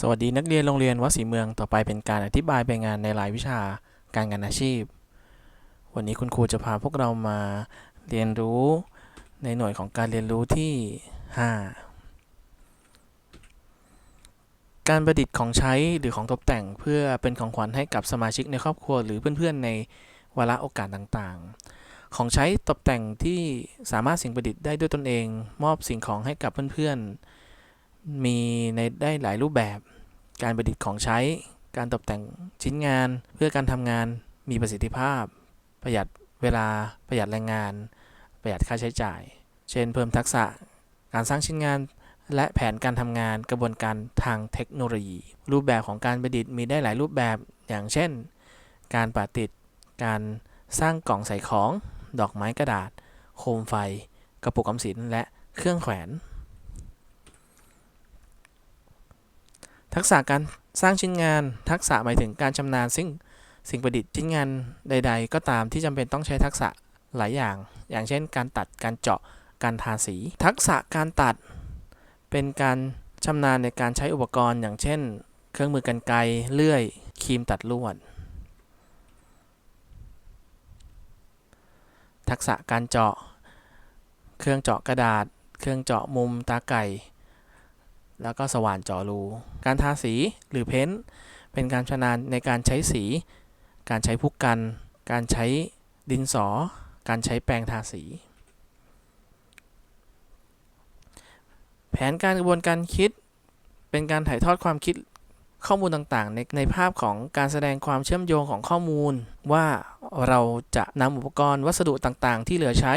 สวัสดีนักเรียนโรงเรียนวัดศรีเมืองต่อไปเป็นการอธิบายใบงานในรายวิชาการงานอาชีพ วันนี้คุณครูจะพาพวกเรามาเรียนรู้ในหน่วยของการเรียนรู้ที่ 5 การประดิษฐ์ของใช้หรือของตกแต่งเพื่อเป็นของขวัญให้กับสมาชิกในครอบครัว หรือเพื่อนๆในวาระโอกาสต่างๆ ของใช้ตกแต่งที่สามารถสิ่งประดิษฐ์ได้ด้วยตนเอง มอบสิ่งของให้กับเพื่อนๆ มีในได้หลายรูปแบบ การประดิษฐ์ของใช้ การตกแต่งชิ้นงาน เพื่อการทำงานมีประสิทธิภาพ ประหยัดเวลาประหยัดแรงงาน ประหยัดค่าใช้จ่าย เช่น เพิ่มทักษะการสร้างชิ้นงานและแผนการทำงานกระบวนการทางเทคโนโลยี รูปแบบของการประดิษฐ์มีได้หลายรูปแบบอย่างเช่น การประดิษฐ์การสร้างกล่องใส่ของ ดอกไม้กระดาษ โคมไฟ กระปุกออมสินและเครื่องแขวน ทักษะการสร้างชิ้นงาน ทักษะหมายถึงการชำนาญ ซึ่งสิ่งประดิษฐ์ชิ้นงานใด ๆ ก็ตามที่จำเป็นต้องใช้ทักษะหลายอย่าง อย่างเช่น การตัดการเจาะการทาสี ทักษะการตัด เป็นการชำนาญในการใช้อุปกรณ์ อย่างเช่น เครื่องมือกรรไกรเลื่อยครีมตัดลวดทักษะการเจาะ เครื่องเจาะกระดาษ เครื่องเจาะมุมตาไก่ แล้วก็สว่านเจาะรู การทาสีหรือเพ้นท์เป็นการชำนาญในการใช้สี การใช้พุกกัน การใช้ดินสอ การใช้แปรงทาสี แผนการกระบวนการคิด เป็นการถ่ายทอดความคิดข้อมูลต่างๆ ในในภาพของการแสดงความเชื่อมโยงของข้อมูล ว่าเราจะนำอุปกรณ์วัสดุต่างๆ ที่เหลือใช้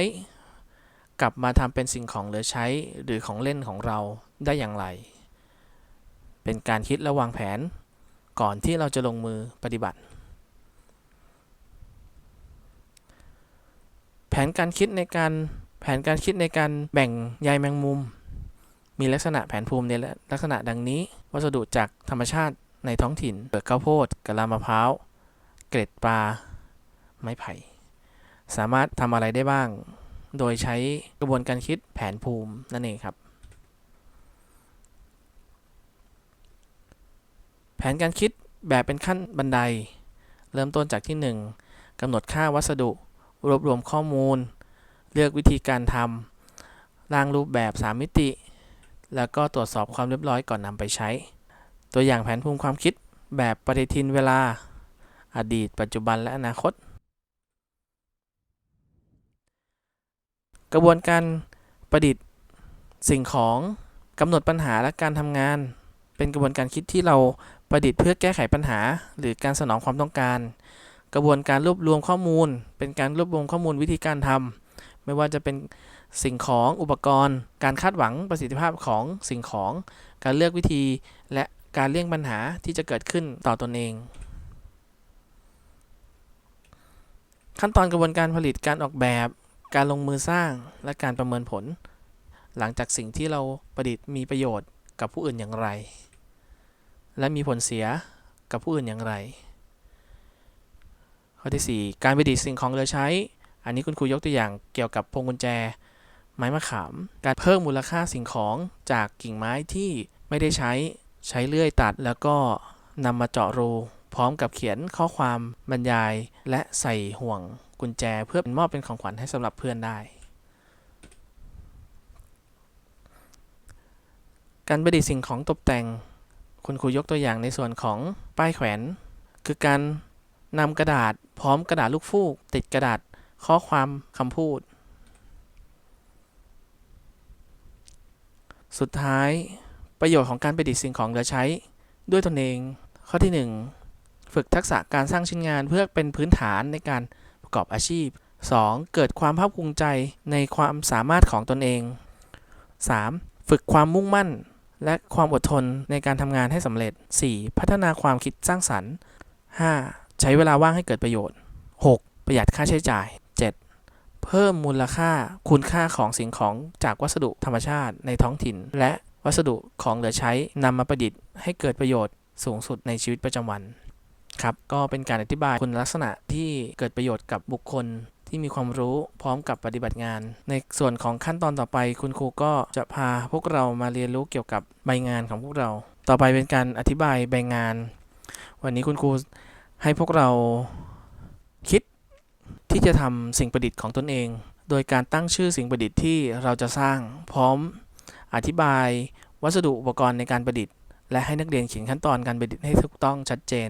กลับมาทำเป็นสิ่งของเหลือใช้หรือของเล่นของเราได้อย่างไร เป็นการคิดและวางแผนก่อนที่เราจะลงมือปฏิบัติ แผนการคิดในการแผนการคิดในการแบ่งใยแมงมุม มีลักษณะแผนภูมิในลักษณะดังนี้ วัสดุจากธรรมชาติในท้องถิ่นเปลือกข้าวโพดกะลามะพร้าว เกล็ดปลา ไม้ไผ่ สามารถทำอะไรได้บ้าง โดยใช้กระบวนการคิดแผนภูมินั่นเองครับ แผนการคิดแบบเป็นขั้นบันได เริ่มต้นจากที่ 1กำหนดค่าวัสดุ รวบรวมข้อมูล เลือกวิธีการทำร่างรูปแบบ 3 มิติ แล้วก็ตรวจสอบความเรียบร้อยก่อนนำไปใช้ ตัวอย่างแผนภูมิความคิดแบบปฏิทินเวลา อดีต ปัจจุบันและอนาคต กระบวนการประดิษฐ์สิ่งของกำหนดปัญหาและการทำงาน เป็นกระบวนการคิดที่เรา ประดิษฐ์เพื่อแก้ไขปัญหา หรือการสนองความต้องการ กระบวนการรวบรวมข้อมูล เป็นการรวบรวมข้อมูลวิธีการทำไม่ว่าจะเป็นสิ่งของอุปกรณ์ การคาดหวังประสิทธิภาพของสิ่งของ การเลือกวิธี และการเลี่ยงปัญหาที่จะเกิดขึ้นต่อตอนเอง ขั้นตอนกระบวนการผลิตการออกแบบ การลงมือสร้างและการประเมินผล หลังจากสิ่งที่เราประดิษฐ์มีประโยชน์กับผู้อื่นอย่างไร และมีผลเสียกับผู้อื่นอย่างไร ข้อที่ 4 การประดิษฐ์สิ่งของเหลือใช้ อันนี้คุณครูยกตัวอย่างเกี่ยวกับพวงกุญแจ ไม้มะขาม การเพิ่มมูลค่าสิ่งของจากกิ่งไม้ที่ไม่ได้ใช้ใช้เลื่อยตัด แล้วก็นำมาเจาะรู พร้อมกับเขียนข้อความบรรยาย และใส่ห่วงกุญแจเพื่อเป็นมอบเป็นของขวัญให้สำหรับเพื่อนได้ การประดิษฐ์สิ่งของตกแต่ง คุณครูยกตัวอย่างในส่วนของป้ายแขวน คือการนำกระดาษพร้อมกระดาษลูกฟูก ติดกระดาษข้อความคำพูด สุดท้ายประโยชน์ของการประดิษฐ์สิ่งของเหลือใช้ ด้วยตนเอง ข้อที่ 1 ฝึกทักษะการสร้างชิ้นงานเพื่อเป็นพื้นฐานในการประกอบอาชีพ 2. เกิดความภาคภูมิใจในความสามารถของตนเอง 3. ฝึกความมุ่งมั่น และความอดทนในการทำงานให้สำเร็จ 4. พัฒนาความคิดสร้างสรรค์ 5. ใช้เวลาว่างให้เกิดประโยชน์ 6. ประหยัดค่าใช้จ่าย 7. เพิ่มมูลค่าคุณค่าของสิ่งของจากวัสดุธรรมชาติในท้องถิ่น และวัสดุของเหลือใช้นำมาประดิษฐ์ให้เกิดประโยชน์สูงสุดในชีวิตประจำวันครับก็เป็นการอธิบายคุณลักษณะที่เกิดประโยชน์กับบุคคล ที่มีความรู้พร้อมกับปฏิบัติงาน ในส่วนของขั้นตอนต่อไป คุณครูก็จะพาพวกเรามาเรียนรู้เกี่ยวกับใบงานของพวกเรา ต่อไปเป็นการอธิบายใบงาน วันนี้คุณครูให้พวกเราคิดที่จะทำสิ่งประดิษฐ์ของตนเอง โดยการตั้งชื่อสิ่งประดิษฐ์ที่เราจะสร้างพร้อมอธิบายวัสดุอุปกรณ์ในการประดิษฐ์ และให้นักเรียนเขียนขั้นตอนการประดิษฐ์ให้ถูกต้องชัดเจน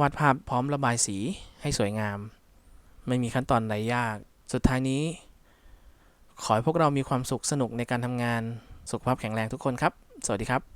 วาดภาพพร้อมระบายสีให้สวยงาม ไม่มีขั้นตอนใดยาก สุดท้ายนี้ ขอให้พวกเรามีความสุขสนุกในการทำงาน สุขภาพแข็งแรงทุกคนครับ สวัสดีครับ